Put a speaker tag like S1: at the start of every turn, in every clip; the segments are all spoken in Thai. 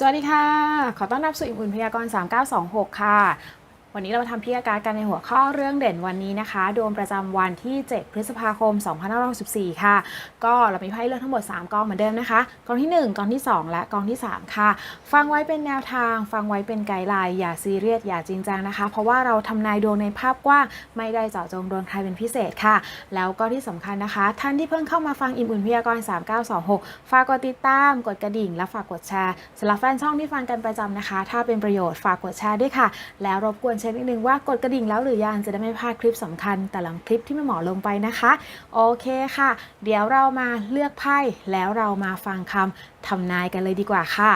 S1: สวัสดีค่ะ ขอต้อนรับสู่อิ่มอุ่นพยากรณ์ 3926 ค่ะ วันนี้เรามาทำพิยาการกันในหัวข้อเรื่องเด่นวันนี้นะคะ ดวงประจำวันที่ 7 พฤษภาคม 2564 ค่ะ ก็เรามีไพ่เลือกทั้งหมด 3กองเหมือนเดิมนะคะ กองที่ 1 กองที่ 2 และกองที่ 3 ค่ะ ฟังไว้เป็นแนวทาง ฟังไว้เป็นไกด์ไลน์ อย่าซีเรียส อย่าจริงจังนะคะ เพราะว่าเราทำนายดวงในภาพกว้าง ไม่ได้เจาะจงดวงใครเป็นพิเศษค่ะ แล้วก็ที่สำคัญนะคะ ท่านที่เพิ่งเข้ามาฟังอิ่มอุ่นพยากรณ์3926 ฝากกดติดตาม กดกระดิ่ง และฝากกดแชร์สำหรับแฟนช่องที่ฟังกันประจำนะคะ ถ้าเป็นประโยชน์ ฝากกดแชร์ด้วยค่ะ แล้วรบกวนเช็คนิดนึงว่ากดกระดิ่งแล้วหรือยังจะได้ไม่พลาดคลิปสำคัญ แต่ละคลิปที่แม่หมอลงไปนะคะ โอเคค่ะ เดี๋ยวเรามาเลือกไพ่แล้วเรามาฟังคำทำนายกันเลยดีกว่าค่ะ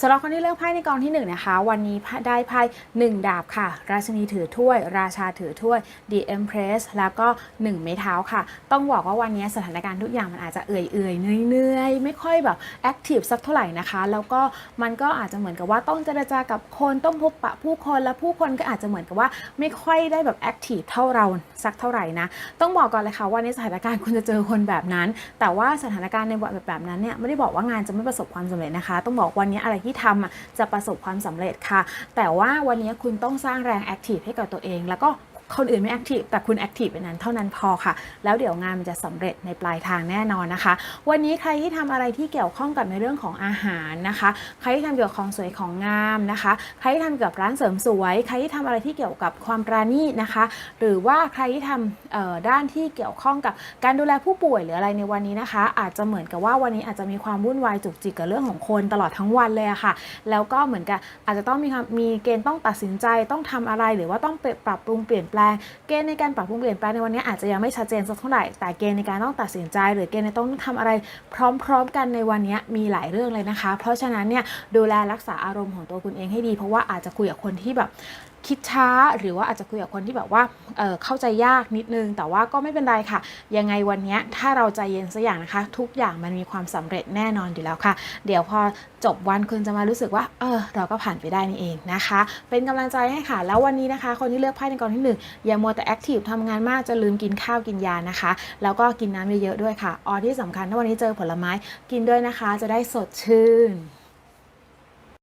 S1: สำหรับคนที่เลือกไพ่ในกองที่1นะคะ วันนี้ได้ไพ่1 ดาบค่ะ ราชินีถือถ้วย ราชาถือถ้วย The Empress แล้วก็ 1 ไม้เท้าค่ะ ต้องบอกว่าวันนี้สถานการณ์ทุกอย่างมันอาจจะเอื่อยๆเนื่อยๆ ไม่ค่อยแบบแอคทีฟสักเท่าไหร่นะคะ แล้วก็มันก็อาจจะเหมือนกับว่าต้องเจรจากับคนต้องพบปะผู้คนและผู้คนก็อาจจะเหมือนกับว่าไม่ค่อยได้แบบแอคทีฟเท่าเราสักเท่าไหร่นะต้องบอกก่อนเลยค่ะว่าในสถานการณ์คุณจะเจอคนแบบนั้น แต่ว่าสถานการณ์ในแบบแบบนั้นเนี่ยไม่ได้บอกว่างานจะไม่ประสบความสำเร็จนะคะ ต้องบอกวันนี้อะไรที่ที่ทำจะประสบความสำเร็จค่ะ แต่ว่าวันนี้คุณต้องสร้างแรงแอคทีฟให้กับตัวเอง แล้วก็ คนอื่นไม่แอคทีฟแต่คุณแอคทีฟเป็นนั้นเท่านั้นพอค่ะ แล้วเดี๋ยวงานมันจะสำเร็จในปลายทางแน่นอนนะคะ วันนี้ใครที่ทำอะไรที่เกี่ยวข้องกับในเรื่องของอาหารนะคะ ใครที่ทำเกี่ยวกับของสวยของงามนะคะ ใครที่ทำเกี่ยวกับร้านเสริมสวย ใครที่ทำอะไรที่เกี่ยวกับความปราณีตนะคะ หรือว่าใครที่ทำด้านที่เกี่ยวข้องกับการดูแลผู้ป่วยหรืออะไรในวันนี้นะคะ อาจจะเหมือนกับว่าวันนี้อาจจะมีความวุ่นวายจุกจิกกับเรื่องของคนตลอดทั้งวันเลยค่ะ แล้วก็เหมือนกับอาจจะต้องมีมีเกณฑ์ต้องตัดสินใจต้องทำอะไรหรือว่าต้องปรับปรุงเปลี่ยนแปลง เกณฑ์ในการปรับปรุงเปลี่ยนแปลงในวันนี้อาจจะยังไม่ชัดเจนสักเท่าไหร่ แต่เกณฑ์ในการต้องตัดสินใจ หรือเกณฑ์ในต้องทำอะไรพร้อม ๆ กันในวันนี้มีหลายเรื่องเลยนะคะ เพราะฉะนั้นเนี่ยดูแลรักษาอารมณ์ของตัวคุณเองให้ดี เพราะว่าอาจจะคุยกับคนที่แบบคิดช้าหรือว่าอาจจะคุยกับคนที่แบบว่าเเข้าใจยากนิดนึง แต่ว่าก็ไม่เป็นไรค่ะ ยังไงวันนี้ถ้าเราใจเย็นสักอย่างนะคะ ทุกอย่างมันมีความสำเร็จแน่นอนอยู่แล้วค่ะ เดี๋ยวพอจบวันคุณจะมารู้สึกว่าเออเราก็ผ่านไปได้นี่เองนะคะ เป็นกำลังใจให้ค่ะ แล้ววันนี้นะคะ คนที่เลือกไพ่ในกองที่อย่ามัวแต่แอคทีฟทำงานมากจะลืมกินข้าวกินยานะคะ แล้วก็กินน้ำเยอะๆด้วยค่ะออที่สำคัญถ้าวันนี้เจอผลไม้กินด้วยนะคะ จะได้สดชื่น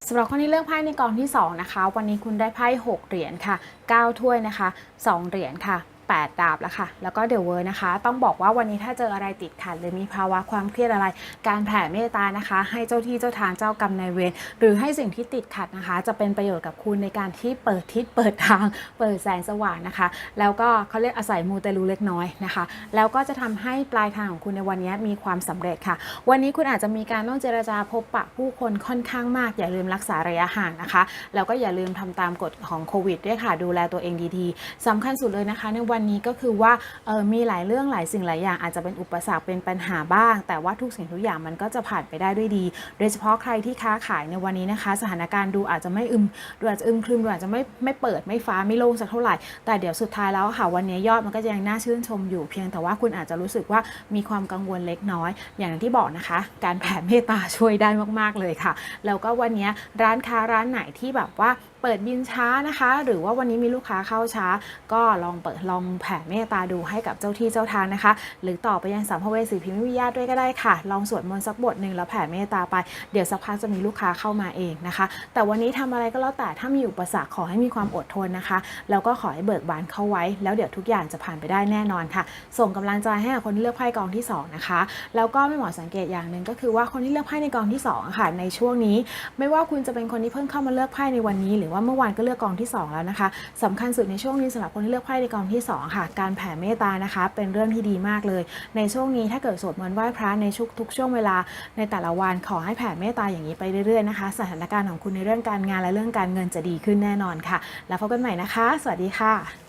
S1: สำหรับข้อนี้เลือกไพ่ในกองที่ 2 นะคะ วันนี้คุณได้ไพ่6เหรียญค่ะ 9 ถ้วยนะคะ 2 เหรียญค่ะ 8 ดาบแล้วค่ะ แล้วก็เดอะเวอร์นะคะ ต้องบอกว่าวันนี้ถ้าเจออะไรติดขัดหรือมีภาวะความเครียดอะไร การแผ่เมตตานะคะ ให้เจ้าที่เจ้าทางเจ้ากรรมนายเวรหรือให้สิ่งที่ติดขัดนะคะ จะเป็นประโยชน์กับคุณในการที่เปิดทิศเปิดทาง เปิดแสงสว่างนะคะ แล้วก็เขาเรียกอาศัยมูเตลูเล็กน้อยนะคะ แล้วก็จะทำให้ปลายทางของคุณในวันนี้มีความสำเร็จค่ะ วันนี้คุณอาจจะมีการต้องเจรจาพบปะผู้คนค่อนข้างมาก อย่าลืมรักษาระยะห่างนะคะ แล้วก็อย่าลืมทำตามกฎของโควิดด้วยค่ะ ดูแลตัวเองดีๆสำคัญสุดเลยนะคะในวันวันี้ก็คือว่าเออมีหลายเรื่องหลายสิ่งหลายอย่างอาจจะเป็นอุปสรรคเป็นปัญหาบ้าง แต่ว่าทุกสิ่งทุกอย่างมันก็จะผ่านไปได้ด้วยดี โดยเฉพาะใครที่ค้าขายในวันนี้นะคะ สถานการณ์ดูอาจจะไม่อึมดูอาจจะอึมครึมดูอาจจะไม่ไม่เปิดไม่ฟ้าไม่โล่งสักเท่าไหร่ แต่เดี๋ยวสุดท้ายแล้วค่ะวันนี้ยอดมันก็จะยังน่าชื่นชมอยู่เพียงแต่ว่าคุณอาจจะรู้สึกว่ามีความกังวลเล็กน้อย อย่างที่บอกนะคะ การแผ่เมตตาช่วยได้มาก ๆ เลยค่ะ แล้วก็วันนี้ร้านค้าร้านไหนที่แบบว่า เปิดบินช้านะคะ หรือว่าวันนี้มีลูกค้าเข้าช้า ก็ลองเปิดลองแผ่เมตตาดูให้กับเจ้าที่เจ้าทางนะคะ หรือต่อไปยังสัมภเวสีพิมพ์วิญญาด้วยก็ได้ค่ะ ลองสวดมนต์สักบทหนึ่งแล้วแผ่เมตตาไปเดี๋ยวสักพักจะมีลูกค้าเข้ามาเองนะคะ แต่วันนี้ทำอะไรก็แล้วแต่ถ้ามีอุปสรรคขอให้มีความอดทนนะคะ แล้วก็ขอให้เบิกบานเข้าไว้ แล้วเดี๋ยวทุกอย่างจะผ่านไปได้แน่นอนค่ะ ส่งกำลังใจให้กับคนเลือกไพ่กองที่สองนะคะ แล้วก็ไม่หมอสังเกตอย่างหนึ่งก็คือว่าคนที่เลือกไพ่ในกองที่สองค่ะในช่วงนี้ ไม่ว่าคุณจะเป็นคนที่เพิ่งเข้ามาเลือกไพ่ในวันนี้หรือว่าเมื่อวานก็เลือกกองที่สองแล้วนะคะสำคัญสุดในช่วงนี้สำหรับคนที่เลือกไพ่ในกองที่สองค่ะ การแผ่เมตตานะคะ เป็นเรื่องที่ดีมากเลย ในช่วงนี้ถ้าเกิดสวดมนต์ไหว้พระในชุกทุกช่วงเวลาในแต่ละวันขอให้แผ่เมตตาอย่างนี้ไปเรื่อยๆนะคะ สถานการณ์ของคุณในเรื่องการงานและเรื่องการเงินจะดีขึ้นแน่นอนค่ะ แล้วพบกันใหม่นะคะ สวัสดีค่ะ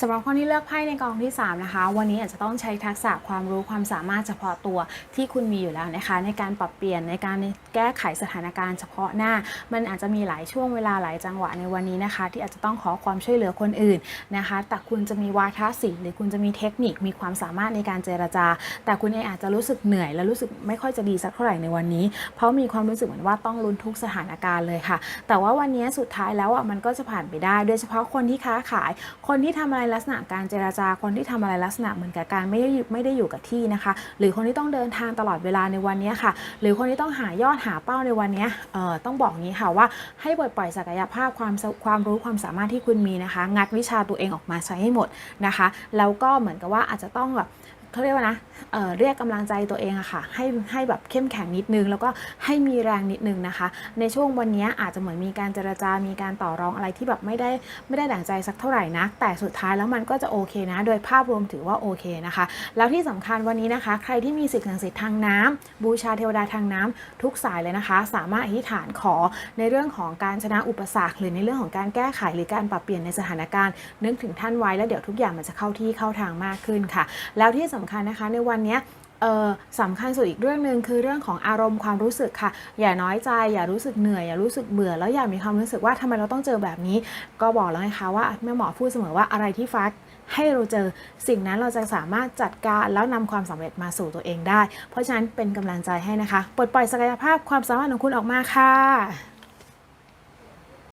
S1: สำหรับคนที่เลือกไพ่ในกองที่ 3 นะคะ วันนี้อาจจะต้องใช้ทักษะความรู้ความสามารถเฉพาะตัวที่คุณมีอยู่แล้วนะคะ ในการปรับเปลี่ยนในการแก้ไขสถานการณ์เฉพาะหน้า มันอาจจะมีหลายช่วงเวลาหลายจังหวะในวันนี้นะคะ ที่อาจจะต้องขอความช่วยเหลือคนอื่นนะคะ แต่คุณจะมีวาทศิลป์หรือคุณจะมีเทคนิคมีความสามารถในการเจรจา แต่คุณเองอาจจะรู้สึกเหนื่อย และรู้สึกไม่ค่อยจะดีสักเท่าไหร่ในวันนี้ เพราะมีความรู้สึกเหมือนว่าต้องลุ้นทุกสถานการณ์เลยค่ะ แต่ว่าวันนี้สุดท้ายแล้วอะมันก็จะผ่านไปได้ โดยเฉพาะคนที่ค้าขาย คนที่ทำอะไรลักษณะการเจราจาคนที่ทำอะไรลักษณะเหมือนกับการไม่ได้อยู่ไม่ได้อยู่กับที่นะคะ หรือคนที่ต้องเดินทางตลอดเวลาในวันนี้ค่ะ หรือคนที่ต้องหายอดหาเป้าในวันนี้เอ่อต้องบอกงี้ค่ะว่าให้ปลดปล่อยศักยภาพความความรู้ความสามารถที่คุณมีนะคะ งัดวิชาตัวเองออกมาใช้ให้หมดนะคะ แล้วก็เหมือนกับว่าอาจจะต้องแบบ เขาเรียกว่านะเเรียกกำลังใจตัวเองอะค่ะ ให้ให้แบบเข้มแข็งนิดนึง แล้วก็ให้มีแรงนิดนึงนะคะ ในช่วงวันนี้อาจจะเหมือนมีการเจรจา มีการต่อรองอะไรที่แบบไม่ได้ไม่ได้ดั่งใจสักเท่าไหร่นะ แต่สุดท้ายแล้วมันก็จะโอเคนะ โดยภาพรวมถือว่าโอเคนะคะ แล้วที่สำคัญวันนี้นะคะ ใครที่มีสิ่งศักดิ์สิทธิ์ทางน้ำบูชาเทวดาทางน้ำทุกสายเลยนะคะ สามารถอธิษฐานขอในเรื่องของการชนะอุปสรรค หรือในเรื่องของการแก้ไขหรือการปรับเปลี่ยนในสถานการณ์ นึกถึงท่านไว้แล้วเดี๋ยวทุกอย่างมันจะเข้าที่เข้าทางมากขึ้นค่ะ แล้วที่สำคัญนะคะ ในวันนี้สำคัญสุดอีกเรื่องหนึ่งคือเรื่องของอารมณ์ความรู้สึกค่ะ อย่าน้อยใจ อย่ารู้สึกเหนื่อย อย่ารู้สึกเบื่อ แล้วอย่ามีความรู้สึกว่าทำไมเราต้องเจอแบบนี้ ก็บอกแล้วไงคะว่าแม่หมอพูดเสมอว่าอะไรที่ฟ้าให้เราเจอสิ่งนั้นเราจะสามารถจัดการแล้วนำความสำเร็จมาสู่ตัวเองได้ เพราะฉะนั้นเป็นกำลังใจให้นะคะปลดปล่อยศักยภาพความสามารถของคุณออกมาค่ะ